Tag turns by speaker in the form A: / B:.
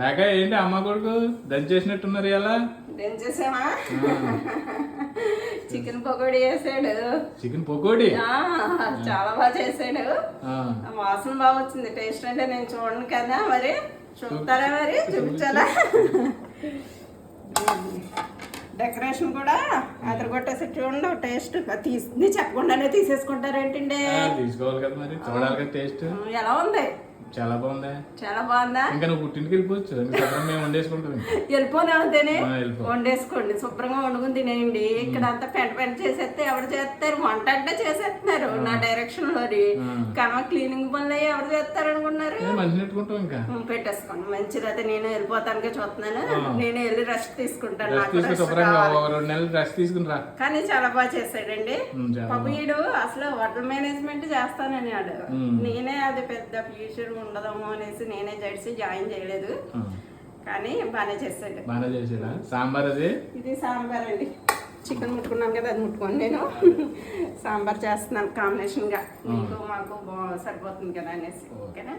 A: రాక ఏంటి అమ్మ కొడుకు? దంచేసినట్టున్నారు ఇలా
B: దించేసామా చికెన్ పకోడీ వేసాడు
A: చికెన్ పకోడీ?
B: చాలా బాగా చేసాడు. వాసన బాగా వచ్చింది. టేస్ట్ అంటే నేను చూడను కదా మరి. చూస్తారా మరి? చూపించాలా? డెకరేషన్ కూడా అతను కొట్టేసి చూడండి టేస్ట్. తీసి చెప్పకుండానే తీసేసుకుంటారేంటండి?
A: తీసుకోవాలి కదా మరి. చూడాలి కదా టేస్ట్.
B: ఎలా ఉంది?
A: చాలా బాగుంది?
B: చాలా బాగుందా?
A: ఇంకా నువ్వు పుట్టింటికి వెళ్ళిపోవచ్చు. మేము వండేసుకుంటాం.
B: వెళ్ళిపోనే అవుతానే
A: వెళ్ళిపో.
B: వండేసుకోండి. శుభ్రంగా వండుకుని తినేయండి. ఇక్కడ అంతా పెంట పెంట చేసేస్తే ఎవరు చేస్తారు? వంట అంటే చేసేస్తున్నారు. నా డైరెక్షన్లోని
A: ఆ.
B: కనుమ క్లీనింగ్ పనులు అయ్యి ఎవరు చేస్తారు అనుకున్నారు
A: ఇంకా.
B: పెట్టేసుకోండి. మంచిది అయితే నేను వెళ్ళిపోతానికే చూస్తున్నాను. నేను వెళ్ళి రెస్ట్ తీసుకుంటాను. కానీ చాలా బాగా చేశాడండి. వీడు అసలు హోటల్ మేనేజ్మెంట్ చేస్తానని ఆడు
A: ఉం.
B: నేనే అది పెద్ద ఫ్యూచర్ ఉండదేమో అనేసి నేనే జడిసి జాయిన్ చేయలేదు. కానీ బాగానే చేశాడు.
A: బాగానే చేసాడా సాంబార్ అది?
B: ఇది సాంబార్ అండి. చికెన్ ముట్టుకున్నాను కదా అది ముట్టుకొని నేను. సాంబార్ చేస్తున్నాను కాంబినేషన్గా. మీకు మాకు సరిపోతుంది కదా అనేసి. ఓకేనా?